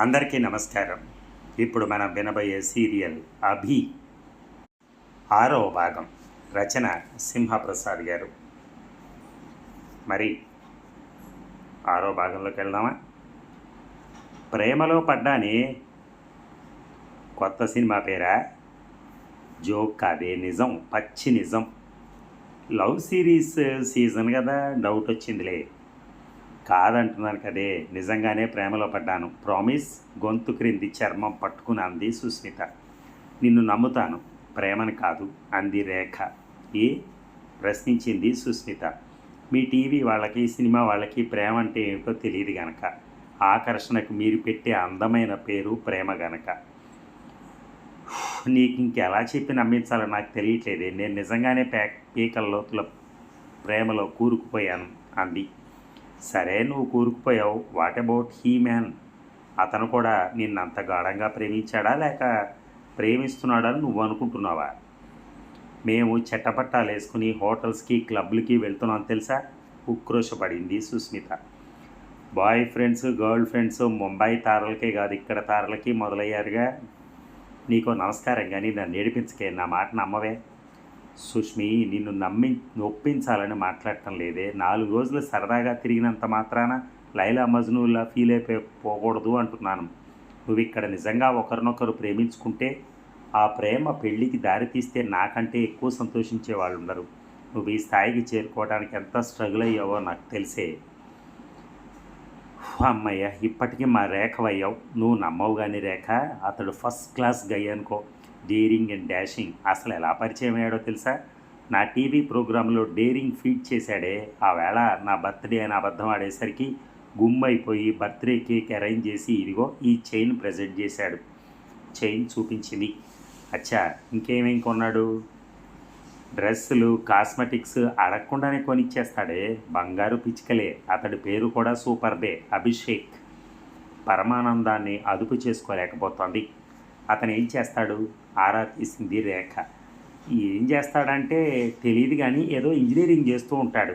అందరికీ నమస్కారం. ఇప్పుడు మనం వినబోయే సీరియల్ అభి. ఆరో భాగం. రచన సింహప్రసాద్ గారు. మరి ఆరో భాగంలోకి వెళ్దామా? ప్రేమలో పడ్డాని కొత్త సినిమా పేరా? జోక్ కాదే నిజం పచ్చి నిజం. లవ్ సిరీస్ సీజన్ కదా డౌట్ వచ్చిందిలే. కాదంటున్నాను కదే నిజంగానే ప్రేమలో పడ్డాను. ప్రామిస్ గొంతు క్రింది చర్మం పట్టుకుని అంది సుస్మిత. నిన్ను నమ్ముతాను. ప్రేమని కాదు అంది రేఖ. ఏ? ప్రశ్నించింది సుస్మిత. మీ టీవీ వాళ్ళకి సినిమా వాళ్ళకి ప్రేమ అంటే ఏమిటో తెలియదు గనక. ఆకర్షణకు మీరు పెట్టే అందమైన పేరు ప్రేమ గనక. నీకు ఇంకెలా చెప్పి నమ్మించాలో నాకు తెలియట్లేదే. నేను నిజంగానే పే పీకల లోతుల ప్రేమలో కూరుకుపోయాను అంది. సరే నువ్వు కూరుకుపోయావు. వాట్ అబౌట్ హీ మ్యాన్ అతను కూడా నిన్నంత గాఢంగా ప్రేమించాడా లేక ప్రేమిస్తున్నాడని నువ్వు అనుకుంటున్నావా? మేము చెట్టపట్టాలు వేసుకుని హోటల్స్కి క్లబ్లకి వెళ్తున్నాం తెలుసా? ఉక్రోషపడింది Sushmita. Boy friends girl friends Mumbai తారలకే కాదు ఇక్కడ తారలకి మొదలయ్యారుగా. నీకు నమస్కారం కానీ నన్ను ఏడిపించకే నా మాట నమ్మవే. సుష్మి నిన్ను నమ్మి నొప్పించాలని మాట్లాడటం లేదే. నాలుగు రోజులు సరదాగా తిరిగినంత మాత్రాన లైలా మజ్నుల్లా ఫీల్ అయిపోయి పోకూడదు అంటున్నాను. నువ్వు ఇక్కడ నిజంగా ఒకరినొకరు ప్రేమించుకుంటే ఆ ప్రేమ పెళ్ళికి దారితీస్తే నాకంటే ఎక్కువ సంతోషించే వాళ్ళు ఉండరు నువ్వు ఈ స్థాయికి చేరుకోవడానికి ఎంత స్ట్రగుల్ అయ్యావో నాకు తెలిసే. అమ్మయ్య ఇప్పటికీ మా రేఖ అయ్యావు నువ్వు నమ్మవు కానీ రేఖ అతడు ఫస్ట్ క్లాస్ గయ్యనుకో. అనుకో డేరింగ్ అండ్ డాషింగ్ అసలు ఎలా పరిచయం అయ్యాడో తెలుసా? నా టీవీ ప్రోగ్రాంలో డేరింగ్ ఫీడ్ చేశాడే. ఆ వేళ నా బర్త్డే అని అబద్ధం ఆడేసరికి గుమ్మైపోయి బర్త్డే కేక్ అరేంజ్ చేసి ఇదిగో ఈ చైన్ ప్రజెంట్ చేశాడు. చైన్ చూపించింది. అచ్చా ఇంకేమేం కొన్నాడు? డ్రెస్సులు కాస్మెటిక్స్ అడగకుండానే కొనిచ్చేస్తాడే. బంగారు పిచ్చుకలే. అతడి పేరు కూడా సూపర్దే అభిషేక్. పరమానందాన్ని అదుపు చేసుకోలేకపోతోంది. అతను ఏం చేస్తాడు? ఆరా తీసింది రేఖ. ఏం చేస్తాడంటే తెలియదు కానీ ఏదో ఇంజనీరింగ్ చేస్తూ ఉంటాడు.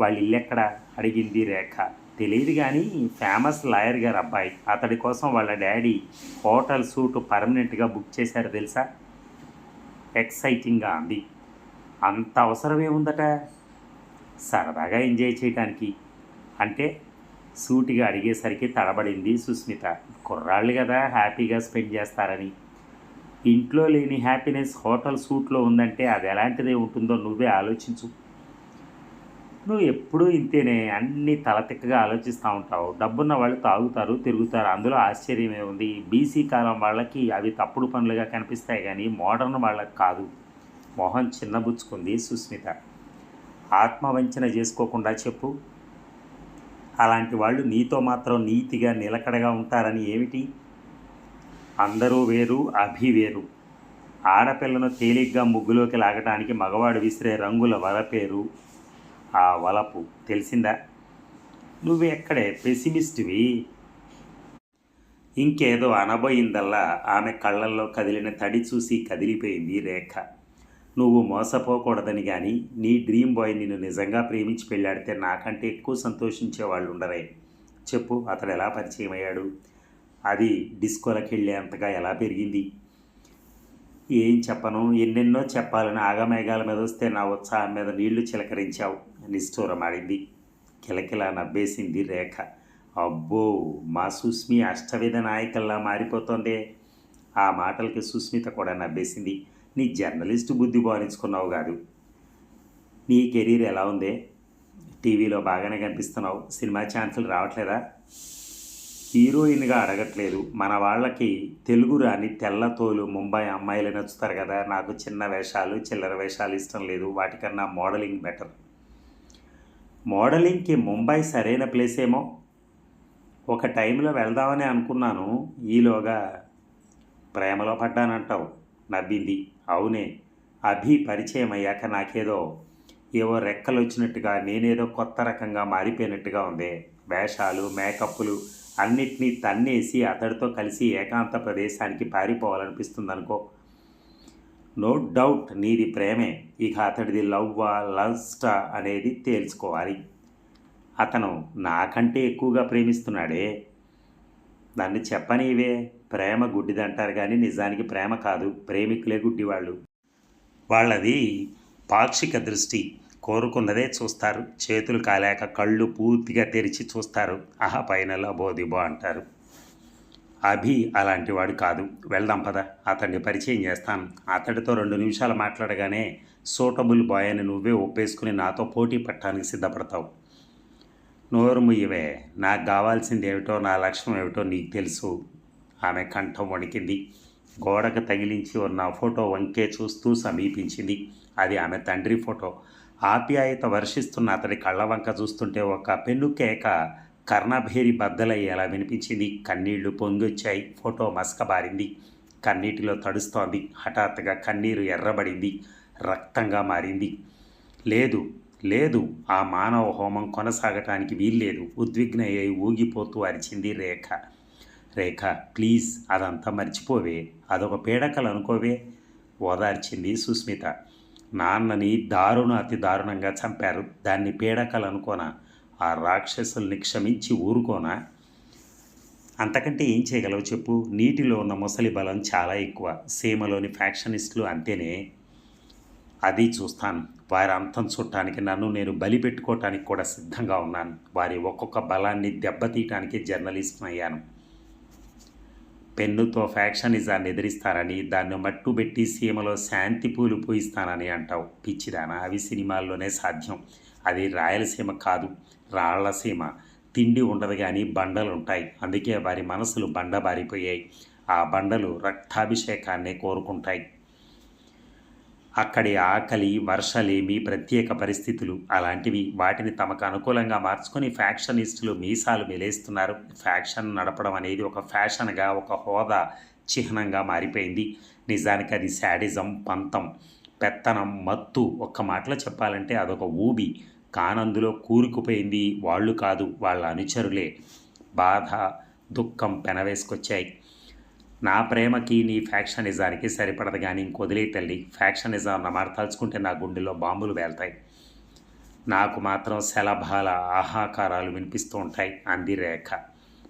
వాళ్ళ ఇల్లు ఎక్కడ? అడిగింది రేఖ. తెలియదు కానీ ఫేమస్ లాయర్ గారు అబ్బాయి. అతడి కోసం వాళ్ళ డాడీ హోటల్ సూట్ పర్మనెంట్గా బుక్ చేశారు తెలుసా? ఎక్సైటింగ్గా అంది. అంత అవసరం ఏముందట? సరదాగా ఎంజాయ్ చేయడానికి అంటే సూటిగా అడిగేసరికి తడబడింది సుస్మిత. కుర్రాళ్ళు కదా హ్యాపీగా స్పెండ్ చేస్తారని. ఇంట్లో లేని హ్యాపీనెస్ హోటల్ సూట్లో ఉందంటే అది ఎలాంటిదే ఉంటుందో నువ్వే ఆలోచించు. నువ్వు ఎప్పుడూ ఇంతేనే అన్ని తలతిక్కగా ఆలోచిస్తూ ఉంటావు. డబ్బున్న వాళ్ళు తాగుతారు తిరుగుతారు. అందులో ఆశ్చర్యమే ఉంది. బీసీ కాలం వాళ్ళకి అవి తప్పుడు పనులుగా కనిపిస్తాయి కానీ మోడర్న్ వాళ్ళకి కాదు. మొహం చిన్నబుచ్చుకుంది సుస్మిత. ఆత్మవంచన చేసుకోకుండా చెప్పు. అలాంటి వాళ్ళు నీతో మాత్రం నీతిగా నిలకడగా ఉంటారని ఏమిటి? అందరూ వేరు అభి వేరు. ఆడపిల్లను తేలిగ్గా ముగ్గులోకి లాగటానికి మగవాడు విసిరే రంగుల వల పేరు ఆ వలపు. తెలిసిందా? నువ్వు ఎక్కడే పెసిమిస్ట్వి. ఇంకేదో అనబోయిందల్లా ఆమె కళ్ళల్లో కదిలిన తడి చూసి కదిలిపోయింది రేఖ. నువ్వు మోసపోకూడదని కానీ నీ డ్రీమ్ బాయ్ నిన్ను నిజంగా ప్రేమించి పెళ్ళాడితే నాకంటే ఎక్కువ సంతోషించే వాళ్ళు ఉండరే చెప్పు అతడు ఎలా పరిచయం అయ్యాడు అది డిస్కోలకు వెళ్ళేంతగా ఎలా పెరిగింది? ఏం చెప్పను? ఎన్నెన్నో చెప్పాలని ఆగమేఘాల మీద వస్తే నా ఉత్సాహం మీద నీళ్ళు చిలకరించావు నిష్ఠూరమాడింది కిలకిలా నవ్వేసింది రేఖ. అబ్బో మా సుస్మి అష్టవిధ నాయకల్లా మారిపోతోందే. ఆ మాటలకి సుస్మిత కూడా నవ్వేసింది. నీ జర్నలిస్టు బుద్ధి బానించుకున్నావు కాదు. నీ కెరీర్ ఎలా ఉందే? టీవీలో బాగానే కనిపిస్తున్నావు. సినిమా ఛాన్సులు రావట్లేదా? హీరోయిన్గా అడగట్లేదు. మన వాళ్ళకి తెలుగు రాని తెల్ల తోలు ముంబై అమ్మాయిలు నచ్చుతారు కదా నాకు చిన్న వేషాలు చిల్లర వేషాలు ఇష్టం లేదు వాటికన్నా మోడలింగ్ బెటర్. మోడలింగ్కి ముంబై సరైన ప్లేస్ ఏమో ఒక టైంలో వెళ్దామని అనుకున్నాను ఈలోగా ప్రేమలో పడ్డానంటావు. నవ్వింది. అవునే అభి పరిచయం అయ్యాక నాకేదో ఏవో రెక్కలు వచ్చినట్టుగా నేనేదో కొత్త రకంగా మారిపోయినట్టుగా ఉంది. వేషాలు మేకప్లు అన్నిటినీ తన్నేసి అతడితో కలిసి ఏకాంత ప్రదేశానికి పారిపోవాలనిపిస్తుందనుకో. నో డౌట్ నీది ప్రేమే. ఇక అతడిది లవ్వా లస్టా అనేది తేల్చుకోవాలి. అతను నాకంటే ఎక్కువగా ప్రేమిస్తున్నాడే. దాన్ని చెప్పనివే. ప్రేమ గుడ్డిదంటారు కానీ నిజానికి ప్రేమ కాదు. ప్రేమికులే గుడ్డివాళ్ళు. వాళ్ళది పాక్షిక దృష్టి. కోరుకున్నదే చూస్తారు. చేతులు కాలేక కళ్ళు పూర్తిగా తెరిచి చూస్తారు. ఆహా పైన లబోదిబో అంటారు. అభి అలాంటి వాడు కాదు. వెళ్దాం పద. అతన్ని పరిచయం చేస్తాను. అతడితో రెండు నిమిషాలు మాట్లాడగానే సూటబుల్ బాయ్ అని నువ్వే ఒప్పేసుకుని నాతో పోటీ పట్టడానికి సిద్ధపడతావు. నోరు ముయ్యవే. నాకు కావాల్సింది ఏమిటో నా లక్ష్యం ఏమిటో నీకు తెలుసు. ఆమె కంఠం వణికింది. గోడకు తగిలించి ఉన్న ఫోటో వంకే చూస్తూ సమీపించింది. అది ఆమె తండ్రి ఫోటో. ఆప్యాయత వర్షిస్తున్న అతడి కళ్ళ వంక చూస్తుంటే ఒక పెన్నుకేక కర్ణభేరి బద్దలయ్యేలా వినిపించింది. కన్నీళ్ళు పొంగొచ్చాయి. ఫోటో మసకబారింది. కన్నీటిలో తడుస్తోంది. హఠాత్తుగా కన్నీరు ఎర్రబడింది. రక్తంగా మారింది. లేదు లేదు ఆ మానవ హోమం కొనసాగటానికి వీల్లేదు. ఉద్విగ్న అయి ఊగిపోతూ అరిచింది రేఖ. రేఖ ప్లీజ్ అదంతా మర్చిపోవే. అదొక పీడకలు అనుకోవే ఓదార్చింది సుస్మిత. నాన్నని దారుణ అతి దారుణంగా చంపారు. దాన్ని పీడకలు అనుకోనా? ఆ రాక్షసుల్ని క్షమించి ఊరుకోనా? అంతకంటే ఏం చేయగలవు చెప్పు? నీటిలో ఉన్న ముసలి బలం చాలా ఎక్కువ. సీమలోని ఫ్యాక్షనిస్టులు అంతేనే. అది చూస్తాను. వారి అంతం చుట్టానికి నన్ను నేను బలి పెట్టుకోవటానికి కూడా సిద్ధంగా ఉన్నాను. వారి ఒక్కొక్క బలాన్ని దెబ్బతీయటానికి జర్నలిస్ట్ అయ్యాను పెన్నుతో ఫ్యాక్షనిజాన్ని ఎదిరిస్తారని దాన్ని మట్టుబెట్టి సీమలో శాంతి పూలు పూయిస్తానని అంటావు. పిచ్చిదానా అవి సినిమాల్లోనే సాధ్యం. అది రాయలసీమ కాదు రాళ్ళసీమ. తిండి ఉండదు కానీ బండలు ఉంటాయి అందుకే వారి మనసులు బండబారిపోయాయి. ఆ బండలు రక్తాభిషేకాన్నే కోరుకుంటాయి. అక్కడి ఆకలి వర్షలేమి ప్రత్యేక పరిస్థితులు అలాంటివి వాటిని తమకు అనుకూలంగా మార్చుకొని ఫ్యాక్షనిస్టులు మీసాలు మెలేస్తున్నారు. ఫ్యాక్షన్ నడపడం అనేది ఒక ఫ్యాషన్గా ఒక హోదా చిహ్నంగా మారిపోయింది. నిజానికి అది శాడిజం పంతం పెత్తనం మత్తు ఒక్క మాటలో చెప్పాలంటే అదొక ఊబి. కానందులో కూరుకుపోయింది వాళ్ళు కాదు వాళ్ళ అనుచరులే. బాధ దుఃఖం పెనవేసుకొచ్చాయి. నా ప్రేమకి నీ ఫ్యాక్షనిజానికి సరిపడదు కానీ ఇంకొదిలే తల్లి. ఫ్యాక్షనిజం అన్న మాట తలుచుకుంటే నా గుండెలో బాంబులు వేల్తాయి. నాకు మాత్రం శలభాల ఆహాకారాలు వినిపిస్తూ ఉంటాయి. అంది రేఖ.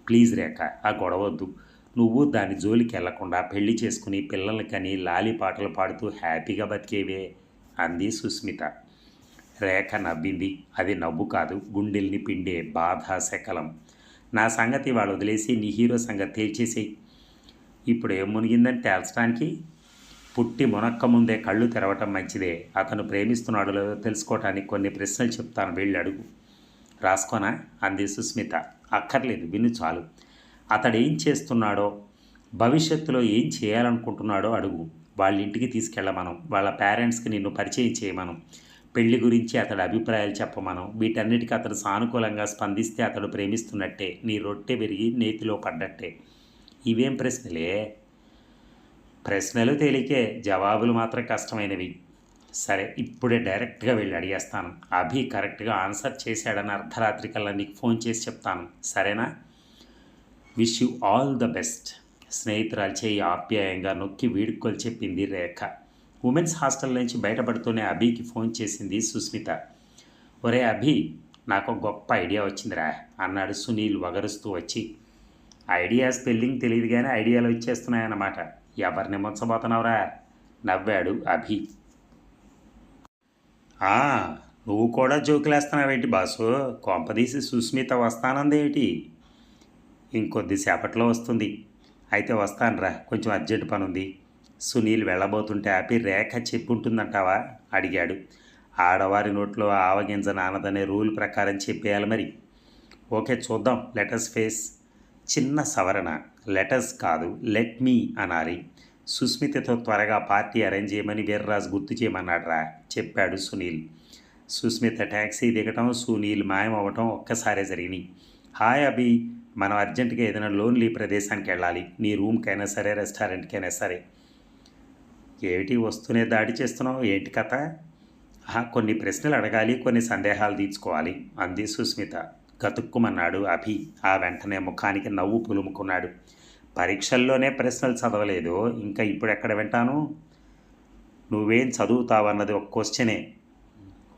ప్లీజ్ రేఖ ఆ గొడవద్దు. నువ్వు దాని జోలికి వెళ్ళకుండా పెళ్ళి చేసుకుని పిల్లల్ని కని లాలి పాటలు పాడుతూ హ్యాపీగా బతికేవే? అంది సుస్మిత. రేఖ నవ్వింది. అది నవ్వు కాదు గుండెల్ని పిండే బాధ శకలం. నా సంగతి వాళ్ళు వదిలేసి నీ హీరో సంగతి తేల్చేసేయి. ఇప్పుడు ఏం మునిగిందని తేల్చడానికి పుట్టి మునక్క ముందే కళ్ళు తెరవటం మంచిదే. అతను ప్రేమిస్తున్నాడో లేదో తెలుసుకోవటానికి కొన్ని ప్రశ్నలు చెప్తాను వెళ్ళి అడుగు. రాసుకోనా? అంది సుస్మిత. అక్కర్లేదు విను చాలు. అతడు ఏం చేస్తున్నాడో భవిష్యత్తులో ఏం చేయాలనుకుంటున్నాడో అడుగు. వాళ్ళ ఇంటికి తీసుకెళ్ళమనం వాళ్ళ పేరెంట్స్కి నిన్ను పరిచయం చేయమనం పెళ్ళి గురించి అతడి అభిప్రాయాలు చెప్పమనం. వీటన్నిటికీ అతడు సానుకూలంగా స్పందిస్తే అతడు ప్రేమిస్తున్నట్టే. నీ రొట్టె పెరిగి నేతిలో పడ్డట్టే. ఇవేం ప్రశ్నలే? ప్రశ్నలు తేలికే జవాబులు మాత్రం కష్టమైనవి. సరే ఇప్పుడే డైరెక్ట్గా వెళ్ళి అడిగేస్తాను. అభి కరెక్ట్గా ఆన్సర్ చేశాడని అర్ధరాత్రి కల్లా నీకు ఫోన్ చేసి చెప్తాను. సరేనా? Wish you all the best. స్నేహితురాలు చేయి ఆప్యాయంగా నొక్కి వీడుకోలు చెప్పింది రేఖ. ఉమెన్స్ హాస్టల్ నుంచి బయటపడుతూనే అభికి ఫోన్ చేసింది సుస్మిత. ఒరే అభి నాకు గొప్ప ఐడియా వచ్చిందిరా అన్నాడు సునీల్ వగరుస్తూ వచ్చి. ఐడియా స్పెల్లింగ్ తెలియదు కానీ ఐడియాలు వచ్చేస్తున్నాయన్నమాట. ఎవరిని ముంచబోతున్నావురా నవ్వాడు అభి. నువ్వు కూడా జోకులేస్తున్నావేంటి బాసు? కొంపదీసి సుస్మిత వస్తానందేమిటి? ఇంకొద్దిసేపట్లో వస్తుంది. అయితే వస్తానురా కొంచెం అర్జెంట్ పని ఉంది సునీల్ వెళ్ళబోతుంటే ఆపి రేఖ చెప్పుంటుందంటావా? అడిగాడు. ఆడవారి నోట్లో ఆవగింజ నానదనే రూల్ ప్రకారం చెప్పేయాలి మరి. ఓకే చూద్దాం. Letters face. చిన్న సవరణ లెటర్స్ కాదు లెట్ మీ అనాలి. సుస్మితతో త్వరగా పార్టీ అరేంజ్ చేయమని వీర్రాజ్ గుర్తు చేయమన్నాడురా చెప్పాడు సునీల్. సుస్మిత ట్యాక్సీ దిగటం సునీల్ మాయమవ్వటం ఒక్కసారే జరిగినాయి. హాయ్ అభి మనం అర్జెంటుగా ఏదైనా లోన్లీ ప్రదేశానికి వెళ్ళాలి. నీ రూమ్కైనా సరే రెస్టారెంట్కైనా సరే. ఏమిటి వస్తూనే దాడి చేస్తున్నావు? ఏంటి కథ? కొన్ని ప్రశ్నలు అడగాలి కొన్ని సందేహాలు తీర్చుకోవాలి అంది సుస్మిత. గతుక్కుమన్నాడు అభి. ఆ వెంటనే ముఖానికి నవ్వు పులుముకున్నాడు. పరీక్షల్లోనే ప్రశ్నలు చదవలేదు. ఇంకా ఇప్పుడు ఎక్కడ వింటాను? నువ్వేం చదువుతావన్నది ఒక క్వశ్చనే.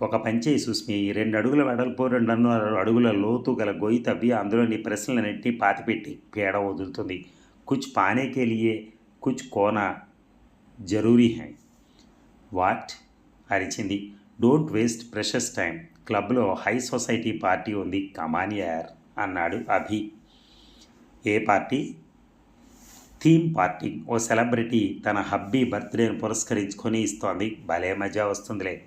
ఒక పంచే సుస్మి. రెండు అడుగుల వెడల్పు రెండున్నర అడుగుల లోతు గల గొయ్యి తవ్వి అందులో నీ ప్రశ్నలన్నింటినీ పాతిపెట్టి పీడ వదులుతుంది. కుచ్ పానే కే లియే కుచ్ కోనా జరూరీ హై. వాట్? అరిచింది. డోంట్ వేస్ట్ ప్రెషస్ టైం క్లబ్లో హై సొసైటీ పార్టీ ఉంది. కమాన్ అన్నాడు అభి. ఏ పార్టీ? Theme party. ఓ సెలబ్రిటీ తన హబ్బీ బర్త్డేను పురస్కరించుకొని ఇస్తోంది. భలే మజా వస్తుందిలే.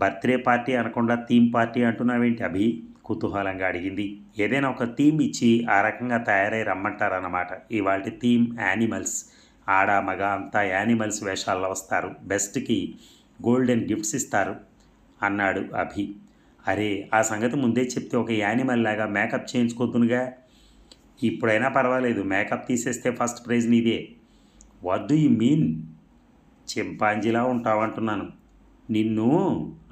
బర్త్డే పార్టీ అనకుండా థీమ్ పార్టీ అంటున్నావేంటి అభి? కుతూహలంగా అడిగింది. ఏదైనా ఒక థీమ్ ఇచ్చి ఆ రకంగా తయారై రమ్మంటారన్నమాట. ఇవాళ థీమ్ యానిమల్స్. ఆడ మగ అంతా యానిమల్స్ వేషాల్లో వస్తారు. బెస్ట్కి గోల్డెన్ గిఫ్ట్స్ ఇస్తారు. అన్నాడు అభి. అరే ఆ సంగతి ముందే చెప్తే ఒక యానిమల్ లాగా మేకప్ చేయించుకోద్దునుగా. ఇప్పుడైనా పర్వాలేదు మేకప్ తీసేస్తే ఫస్ట్ ప్రైజ్ నీదే. What do you mean? చింపాంజీలా ఉంటావంటున్నాను. నిన్ను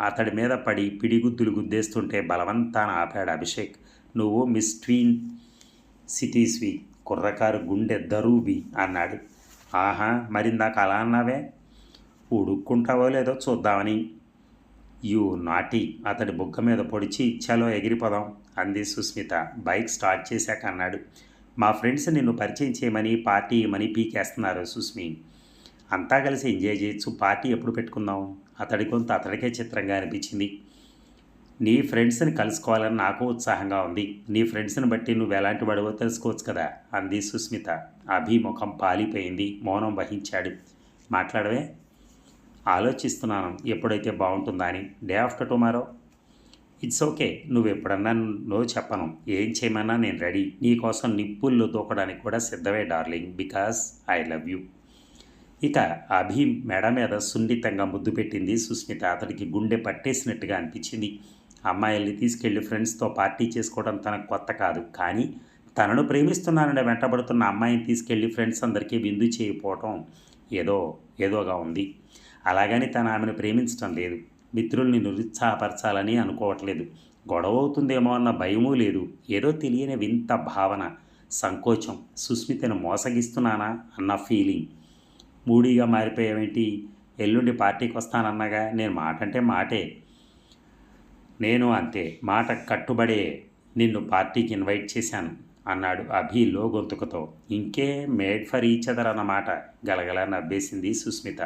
అతడి మీద పడి పిడిగుద్దులు గుద్దేస్తుంటే బలవంతాన ఆపాడు అభిషేక్. నువ్వు మిస్ ట్వీన్ సిటీస్వి కుర్రకారు గుండె దరూబి అన్నాడు. ఆహా మరిందాక అలా అన్నావే? ఉడుక్కుంటావో లేదో చూద్దామని. యూ నాటి అతడి బుగ్గ మీద పొడిచి చలో ఎగిరిపోదాం అంది సుస్మిత. బైక్ స్టార్ట్ చేశాక అన్నాడు. మా ఫ్రెండ్స్ నిన్ను పరిచయం చేయమని పార్టీ మనీ పీకేస్తున్నారు సుస్మి. అంతా కలిసి ఎంజాయ్ చేయొచ్చు పార్టీ ఎప్పుడు పెట్టుకుందాం? అతడి కొంత అతడికే చిత్రంగా అనిపించింది. నీ ఫ్రెండ్స్ని కలుసుకోవాలని నాకు ఉత్సాహంగా ఉంది. నీ ఫ్రెండ్స్ని బట్టి నువ్వు ఎలాంటి వాడివో తెలుసుకోవచ్చు కదా అంది సుస్మిత. అభిముఖం పాలిపోయింది మౌనం వహించాడు. మాట్లాడవే? ఆలోచిస్తున్నాను. ఎప్పుడైతే బాగుంటుందా అని. Day after tomorrow it's okay నువ్వు ఎప్పుడన్నా నో చెప్పను. ఏం చేయమన్నా నేను రెడీ. నీకోసం నిప్పుల్లో దూకడానికి కూడా సిద్ధమే darling. Because I love you ఇక అభి మెడ మీద సున్నితంగా ముద్దు పెట్టింది సుస్మిత. అతడికి గుండె పట్టేసినట్టుగా అనిపించింది. అమ్మాయిల్ని తీసుకెళ్ళి ఫ్రెండ్స్తో పార్టీ చేసుకోవడం తనకు కొత్త కాదు. కానీ తనను ప్రేమిస్తున్నానని వెంటబడుతున్న అమ్మాయిని తీసుకెళ్ళి ఫ్రెండ్స్ అందరికీ విందు చేయకపోవటం ఏదో ఏదోగా ఉంది. అలాగని తను ఆమెను ప్రేమించటం లేదు. మిత్రుల్ని నిరుత్సాహపరచాలని అనుకోవట్లేదు. గొడవ అవుతుందేమో అన్న భయమూ లేదు. ఏదో తెలియని వింత భావన సంకోచం సుస్మితను మోసగిస్తున్నానా అన్న ఫీలింగ్. మూడీగా మారిపోయావేంటి? ఎల్లుండి పార్టీకి వస్తానన్నగా నేను మాట అంటే మాటే. నేను అంతే మాట కట్టుబడే నిన్ను పార్టీకి ఇన్వైట్ చేశాను అన్నాడు అభిలో గొంతుకతో. ఇంకే మేడ్ ఫర్ ఈచ్ అదర్ అన్నమాట గలగల నవ్వేసింది సుస్మిత.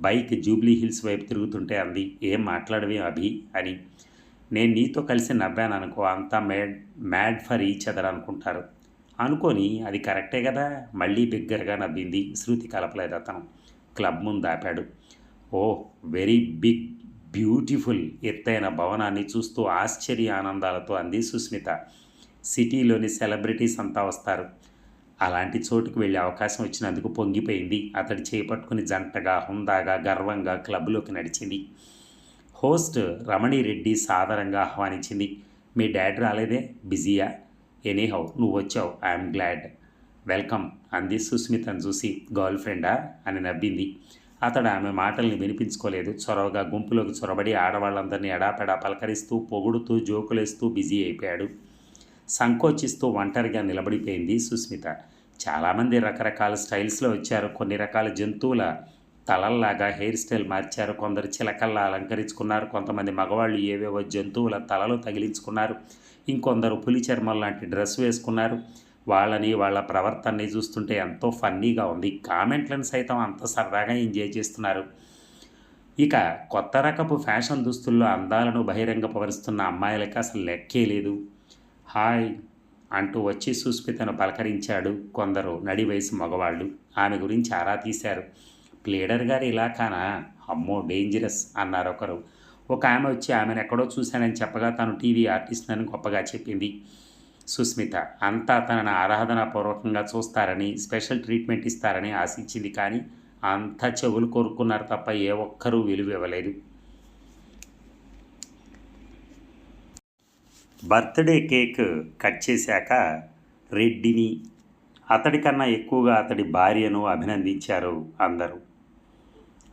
బైక్ జూబ్లీ హిల్స్ వైపు తిరుగుతుంటే అంది ఏం మాట్లాడవే అభి అని. నేను నీతో కలిసి నవ్వాను అనుకో అంతా mad mad for each other అనుకుంటారు. అనుకొని అది కరెక్టే కదా మళ్ళీ బిగ్గరగా నవ్వింది శృతి కలపలేదు అతను. క్లబ్ ముందు ఆపాడు. ఓ వెరీ బిగ్ బ్యూటిఫుల్ ఎత్తైన భవనాన్ని చూస్తూ ఆశ్చర్య ఆనందాలతో అంది సుస్మిత. సిటీలోని సెలబ్రిటీస్ అంతా వస్తారు. అలాంటి చోటుకు వెళ్ళే అవకాశం వచ్చినందుకు పొంగిపోయింది. అతడు చేపట్టుకుని జంటగా హుందాగా గర్వంగా క్లబ్లోకి నడిచింది. హోస్ట్ రమణిరెడ్డి సాదరంగా ఆహ్వానించింది. మీ డాడ్ రాలేదే? బిజీయా? ఎనీహౌ నువ్వు వచ్చావు. I'm glad. వెల్కమ్. అంది సుస్మితను చూసి గర్ల్ ఫ్రెండా అని నవ్వింది. అతడు ఆమె మాటల్ని వినిపించుకోలేదు. చొరవగా గుంపులోకి చొరబడి ఆడవాళ్ళందరినీ ఎడాపెడా పలకరిస్తూ పొగుడుతూ జోకులేస్తూ బిజీ అయిపోయాడు. సంకోచిస్తూ ఒంటరిగా నిలబడిపోయింది సుస్మిత. చాలామంది రకరకాల స్టైల్స్లో వచ్చారు. కొన్ని రకాల జంతువుల తలల్లాగా హెయిర్ స్టైల్ మార్చారు. కొందరు చిలకల్లా అలంకరించుకున్నారు. కొంతమంది మగవాళ్ళు ఏవేవో జంతువుల తలలు తగిలించుకున్నారు. ఇంకొందరు పులి చర్మం లాంటి డ్రెస్ వేసుకున్నారు. వాళ్ళని వాళ్ళ ప్రవర్తనని చూస్తుంటే ఎంతో ఫన్నీగా ఉంది. కామెంట్లను సైతం అంత సరదాగా ఎంజాయ్ చేస్తున్నారు. ఇక కొత్త రకపు ఫ్యాషన్ దుస్తుల్లో అందాలను బహిరంగపరుస్తున్న అమ్మాయిలకి అసలు లెక్కే లేదు. హాయ్ అంటూ వచ్చి సుస్మితను పలకరించాడు కొందరు నడి వయసు మగవాళ్ళు. ఆమె గురించి ఆరా తీశారు. ప్లేడర్ గారు ఇలా కానా? అమ్మో డేంజరస్ అన్నారు ఒకరు. ఒక ఆమె వచ్చి ఆమెను ఎక్కడో చూశానని చెప్పగా తను టీవీ ఆర్టిస్ట్ అని గొప్పగా చెప్పింది. సుస్మిత అంతా తనను ఆరాధనాపూర్వకంగా చూస్తారని స్పెషల్ ట్రీట్మెంట్ ఇస్తారని ఆశించింది కానీ అంతా చెవులు కోరుకున్నారు తప్ప ఏ ఒక్కరూ విలువ ఇవ్వలేదు బర్త్డే కేక్ కట్ చేశాక రెడ్డిని అతడికన్నా ఎక్కువగా అతడి భార్యను అభినందించారు అందరూ.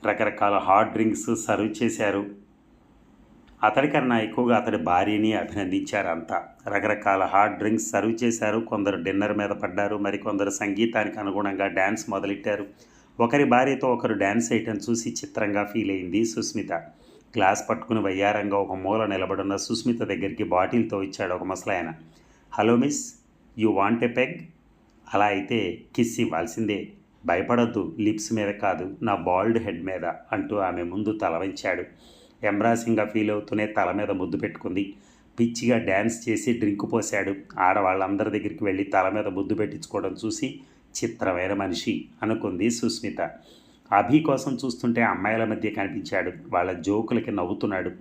రకరకాల హాట్ డ్రింక్స్ సర్వ్ చేశారు. అతడికన్నా ఎక్కువగా అతడి భార్యని అభినందించారు అంతా. రకరకాల హాట్ డ్రింక్స్ సర్వ్ చేశారు. కొందరు డిన్నర్ మీద పడ్డారు. మరికొందరు సంగీతానికి అనుగుణంగా డ్యాన్స్ మొదలెట్టారు. ఒకరి భార్యతో ఒకరు డ్యాన్స్ వేయటం చూసి చిత్రంగా ఫీల్ అయింది సుస్మిత. గ్లాస్ పట్టుకుని వయ్యారంగా ఒక మూల నిలబడున్న సుస్మిత దగ్గరికి బాటిల్తో ఇచ్చాడు ఒక ముసలాయన. Hello miss you want a peg? అలా అయితే కిస్ ఇవ్వాల్సిందే. భయపడొద్దు లిప్స్ మీద కాదు నా బాల్డ్ హెడ్ మీద అంటూ ఆమె ముందు తల వంచాడు. ఎంబ్రాసింగ్గా ఫీల్ అవుతూనే తల మీద ముద్దు పెట్టుకుంది. పిచ్చిగా డ్యాన్స్ చేసి డ్రింక్ పోశాడు. ఆడవాళ్ళందరి దగ్గరికి వెళ్ళి తల మీద ముద్దు పెట్టించుకోవడం చూసి చిత్రమైన మనిషి అనుకుంది సుస్మిత. అభి కోసం చూస్తుంటే అమ్మాయిల మధ్య కనిపించాడు. వాళ్ళ జోకులకి నవ్వుతున్నాడు.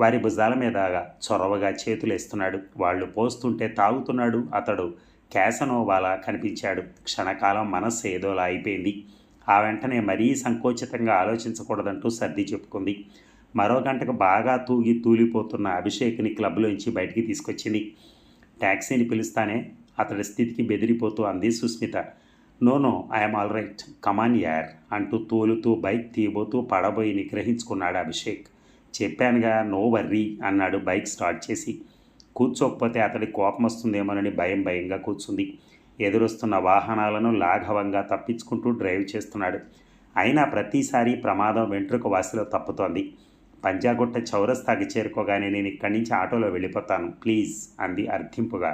వారి భుజాల మీద చొరవగా చేతులేస్తున్నాడు. వాళ్ళు పోస్తుంటే తాగుతున్నాడు అతడు. క్యాసనోవాలా కనిపించాడు. క్షణకాలం మనస్సు ఏదోలా అయిపోయింది. ఆ వెంటనే మరీ సంకోచితంగా ఆలోచించకూడదంటూ సర్ది చెప్పుకుంది. మరో గంటకు బాగా తూగి తూలిపోతున్న అభిషేక్ని క్లబ్లోంచి బయటికి తీసుకొచ్చింది. ట్యాక్సీని పిలుస్తానే అతడి స్థితికి బెదిరిపోతూ అంది Sushmita. No no I'm all right come on యార్ అంటూ తోలుతూ బైక్ తీయబోతూ పడబోయి నిగ్రహించుకున్నాడు అభిషేక్. చెప్పానుగా నో వర్రీ అన్నాడు బైక్ స్టార్ట్ చేసి. కూర్చోకపోతే అతడి కోపం వస్తుందేమోనని భయం భయంగా కూర్చుంది. ఎదురొస్తున్న వాహనాలను లాఘవంగా తప్పించుకుంటూ డ్రైవ్ చేస్తున్నాడు. అయినా ప్రతిసారి ప్రమాదం వెంట్రుక వాసిలో తప్పుతోంది. పంజాగుట్ట చౌరస్తాకి చేరుకోగానే నేను ఇక్కడి నుంచి ఆటోలో వెళ్ళిపోతాను ప్లీజ్ అంది అర్థింపుగా.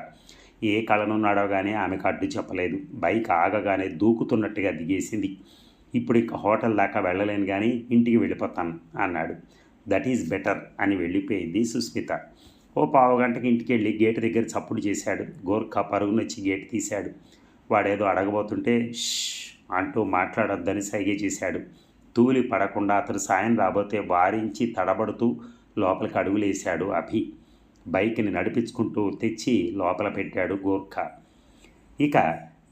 ఏ కళనున్నాడో కానీ ఆమెకు అడ్డు చెప్పలేదు. బైక్ ఆగగానే దూకుతున్నట్టుగా దిగేసింది. ఇప్పుడు ఇక హోటల్ దాకా వెళ్ళలేను కానీ ఇంటికి వెళ్ళిపోతాను అన్నాడు. దట్ ఈజ్ బెటర్ అని వెళ్ళిపోయింది సుస్మిత. ఓ పావు గంటకి ఇంటికి వెళ్ళి గేటు దగ్గర చప్పుడు చేశాడు. గోర్ఖా పరుగునొచ్చి గేటు తీశాడు. వాడేదో అడగబోతుంటే అంటూ మాట్లాడొద్దని సైగ చేశాడు. తూలి పడకుండా అతను సాయం రాబోతే వారించి తడబడుతూ లోపలికి అడుగులేశాడు అభి. బైక్ని నడిపించుకుంటూ తెచ్చి లోపల పెట్టాడు గోర్ఖా. ఇక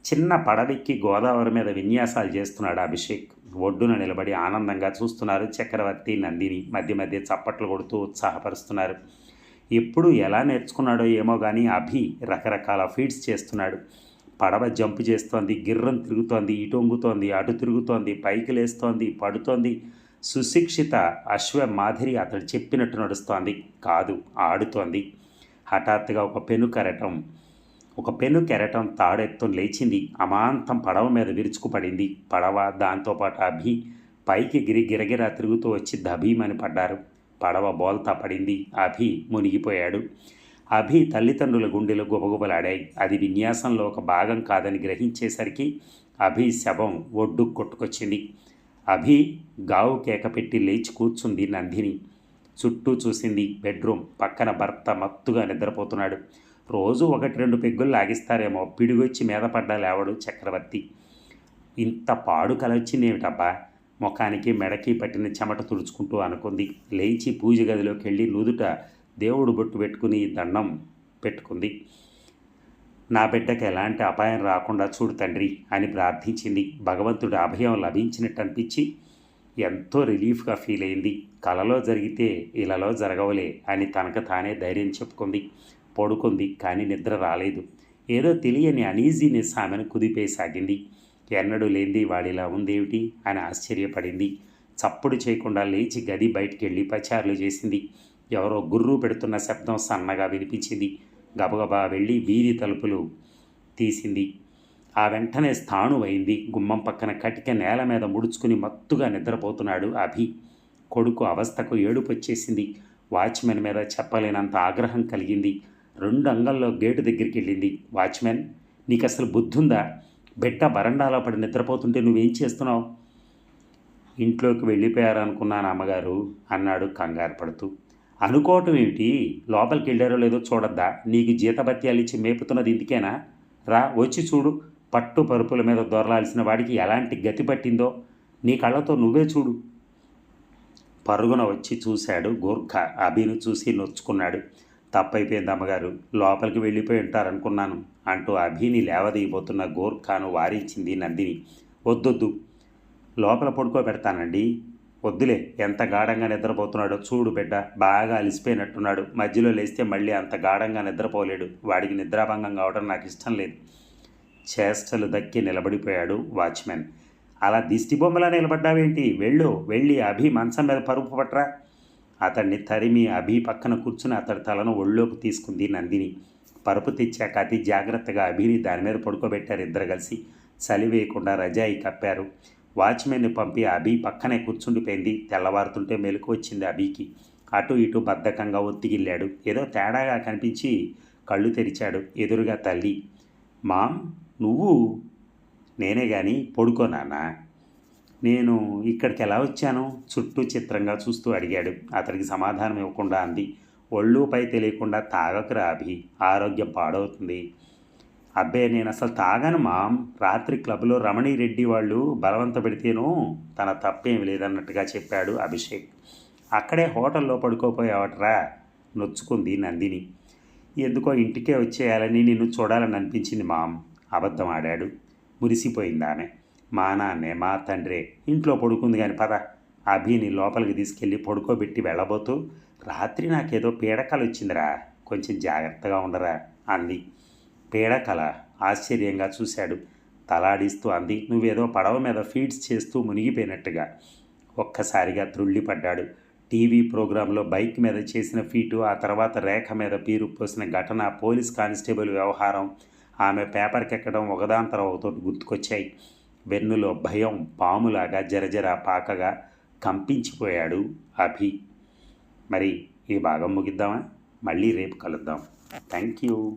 చిన్న పడవెక్కి గోదావరి మీద విన్యాసాలు చేస్తున్నాడు అభిషేక్. ఒడ్డున నిలబడి ఆనందంగా చూస్తున్నారు చక్రవర్తి నందిని మధ్య మధ్య చప్పట్లు కొడుతూ ఉత్సాహపరుస్తున్నారు. ఎప్పుడు ఎలా నేర్చుకున్నాడో ఏమో కానీ అభి రకరకాల ఫీడ్స్ చేస్తున్నాడు. పడవ జంపు చేస్తోంది గిర్రం తిరుగుతోంది ఇటు వంగుతోంది అటు తిరుగుతోంది పైకి లేస్తోంది పడుతోంది సుశిక్షిత అశ్వ మాదిరి అతడు చెప్పినట్టు నడుస్తోంది. కాదు ఆడుతోంది. హఠాత్తుగా ఒక పెను కెరటం ఒక పెను కెరటం తాడెత్తు లేచింది. అమాంతం పడవ మీద విరుచుకుపడింది. పడవ దాంతోపాటు అభి పైకి గిరి గిరగిరా తిరుగుతూ వచ్చి దభీమని పడ్డారు. పడవ బోల్తా పడింది. అభి మునిగిపోయాడు. అభి తల్లిదండ్రుల గుండెలు గుబగుబలాడాయి. అది విన్యాసంలో ఒక భాగం కాదని గ్రహించేసరికి అభి శవం ఒడ్డు కొట్టుకొచ్చింది. అభి గావు కేక పెట్టి లేచి కూర్చుంది నందిని. చుట్టూ చూసింది బెడ్రూమ్. పక్కన భర్త మత్తుగా నిద్రపోతున్నాడు. రోజు ఒకటి రెండు పెగ్గులు లాగిస్తారేమో. పిడిగొచ్చి మీద పడ్డా లేవడు చక్రవర్తి. ఇంత పాడు కలొచ్చిందేమిటబ్బా ముఖానికి మెడకి పట్టిన చెమట తుడుచుకుంటూ అనుకుంది. లేచి పూజ గదిలోకి వెళ్ళి నుదుట దేవుడు బొట్టు పెట్టుకుని దండం పెట్టుకుంది. నా బిడ్డకి ఎలాంటి అపాయం రాకుండా చూడు తండ్రి అని ప్రార్థించింది. భగవంతుడి అభయం లభించినట్టు అనిపించి ఎంతో రిలీఫ్గా ఫీల్ అయింది. కలలో జరిగితే ఇలాలో జరగవలే అని తనకు తానే ధైర్యం చెప్పుకుంది. పడుకుంది కానీ నిద్ర రాలేదు. ఏదో తెలియని అనీజీనెస్ ఆమెను కుదిపేసాగింది. ఎన్నడూ లేనిది వాడిలా ఉందేమిటి అని ఆశ్చర్యపడింది. చప్పుడు చేయకుండా లేచి గది బయటికి వెళ్ళి పచారులు చేసింది. ఎవరో గుర్రు పెడుతున్న శబ్దం సన్నగా వినిపించింది. గబగబా వెళ్ళి వీధి తలుపులు తీసింది. ఆ వెంటనే స్థాణువైంది గుమ్మం పక్కన కటిక నేల మీద ముడుచుకుని మత్తుగా నిద్రపోతున్నాడు అభి. కొడుకు అవస్థకు ఏడుపు వచ్చేసింది. వాచ్మెన్ మీద చెప్పలేనంత ఆగ్రహం కలిగింది. రెండు అంగల్లో గేటు దగ్గరికి వెళ్ళింది. వాచ్మెన్ నీకు అసలు బుద్ధుందా? బిడ్డ బరండాలో పడి నిద్రపోతుంటే నువ్వేం చేస్తున్నావు? ఇంట్లోకి వెళ్ళిపోయారనుకున్నాను అమ్మగారు అన్నాడు కంగారు పడుతూ. అనుకోవటం ఏమిటి? లోపలికి వెళ్ళారో లేదో చూడద్దా? నీకు జీతభత్యాలు ఇచ్చి మేపుతున్నది ఇందుకేనా? రా వచ్చి చూడు. పట్టు పరుపుల మీద దొరలాల్సిన వాడికి ఎలాంటి గతి పట్టిందో? నీ కళ్ళతో నువ్వే చూడు. పరుగున వచ్చి చూశాడు గోర్ఖా. అభిను చూసి నొచ్చుకున్నాడు. తప్పైపోయింది అమ్మగారు. లోపలికి వెళ్ళిపోయి ఉంటారనుకున్నాను అంటూ అభిని లేవదీయబోతున్న గోర్ఖాను వారించింది నందిని. వద్దొద్దు. లోపల పడుకోబెడతానండి. వద్దులే ఎంత గాఢంగా నిద్రపోతున్నాడో చూడు బిడ్డ బాగా అలిసిపోయినట్టున్నాడు. మధ్యలో లేస్తే మళ్ళీ అంత గాఢంగా నిద్రపోలేడు. వాడికి నిద్రాభంగం కావడం నాకు ఇష్టం లేదు. చేష్టలు దక్కి నిలబడిపోయాడు వాచ్మెన్. అలా దిష్టి బొమ్మలా నిలబడ్డావేంటి? వెళ్ళు వెళ్ళి అభి మంచం మీద పరుపు పట్రా. అతన్ని తరిమి అభి పక్కన కూర్చుని అతడి తలను ఒళ్ళోకి తీసుకుంది నందిని. పరుపు తెచ్చాక అతి జాగ్రత్తగా అభిని దాని మీద పడుకోబెట్టారు ఇద్దరు కలిసి. చలి వేయకుండా రజాయి కప్పారు. వాచ్మెన్ని పంపి అభి పక్కనే కూర్చుండిపోయింది. తెల్లవారుతుంటే మెలకు వచ్చింది అభికి. అటు ఇటు బద్ధకంగా ఒత్తిగిల్లాడు. ఏదో తేడాగా కనిపించి కళ్ళు తెరిచాడు ఎదురుగా తల్లి. మామ్ నువ్వు? నేనే కానీ పడుకో నాన్న. నేను ఇక్కడికి ఎలా వచ్చాను? చుట్టూ చిత్రంగా చూస్తూ అడిగాడు. అతనికి సమాధానం ఇవ్వకుండా అంది. ఒళ్ళు పై తెలియకుండా తాగకురా అభి. ఆరోగ్యం పాడవుతుంది. అబ్బే నేను అసలు తాగను మామ్. రాత్రి క్లబ్లో రమణి రెడ్డి వాళ్ళు బలవంత పెడితేనూ తన తప్పేం లేదన్నట్టుగా చెప్పాడు అభిషేక్. అక్కడే హోటల్లో పడుకోపోయావట్రా నొచ్చుకుంది నందిని. ఎందుకో ఇంటికే వచ్చేయాలని నిన్ను చూడాలని అనిపించింది మామ్. అబద్ధం ఆడాడు. మురిసిపోయింది ఆమె. మా నాన్నే మా తండ్రే ఇంట్లో పడుకుంది కానీ పద. అభిని లోపలికి తీసుకెళ్ళి పడుకోబెట్టి వెళ్ళబోతూ రాత్రి నాకేదో పీడకాలు వచ్చిందిరా కొంచెం జాగ్రత్తగా ఉండరా అంది. పీడకల ఆశ్చర్యంగా చూశాడు. తలాడిస్తూ అంది నువ్వేదో పడవ మీద ఫీడ్స్ చేస్తూ మునిగిపోయినట్టుగా. ఒక్కసారిగా త్రుళ్ళిపడ్డాడు. టీవీ ప్రోగ్రాంలో బైక్ మీద చేసిన ఫీటు ఆ తర్వాత రేఖ మీద పీరు పోసిన ఘటన పోలీస్ కానిస్టేబుల్ వ్యవహారం ఆమె పేపర్కెక్కడం ఒకదాని తర్వాత గుర్తుకొచ్చాయి. వెన్నులో భయం పాములాగా జరజర పాకగా కంపించిపోయాడు అభి. మరి ఈ భాగం ముగిద్దామా? మళ్ళీ రేపు కలుద్దాం. Thank you.